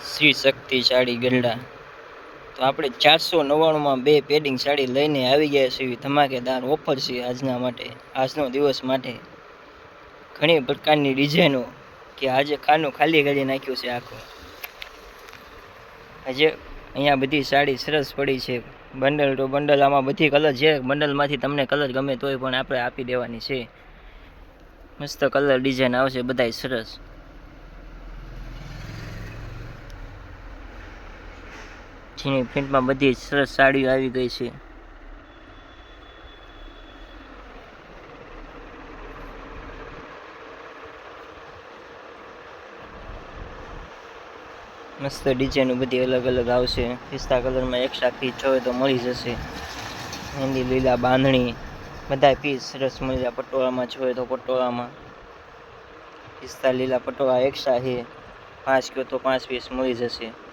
શ્રી શક્તિ સાડી ગરડા તો આપણે ચારસો નવ્વાણુંમાં બે પેડિંગ સાડી લઈને આવી ગયા છીએ ધમાકેદાર ઓફર છે આજના માટે, આજનો દિવસ માટે. ઘણી પ્રકારની ડિઝાઇનો કે આજે ખાનું ખાલી કરી નાખ્યું છે આખું. આજે અહીંયા બધી સાડી સરસ પડી છે. બંડલ ટુ બંડલ આમાં બધી કલર છે, બંડલમાંથી તમને કલર ગમે તોય પણ આપણે આપી દેવાની છે. મસ્ત કલર ડિઝાઇન આવશે બધાય સરસ. જેની પ્રિન્ટમાં બધી સરસ સાડીઓ આવી ગઈ છે. મસ્ત ડિઝાઇનો બધી અલગ અલગ આવશે. પિસ્તા કલરમાં એક્સ્ટ્રા પીસ જોઈએ તો મળી જશે. મહેંદી, લીલા, બાંધણી, બધા પીસ સરસ મળી જાય પટોળામાં જોઈએ તો પટોળામાં. પિસ્તા, લીલા, પટોળા એક્સ્ટ્રા છે પાંચ કહો તો પાંચ પીસ મળી જશે.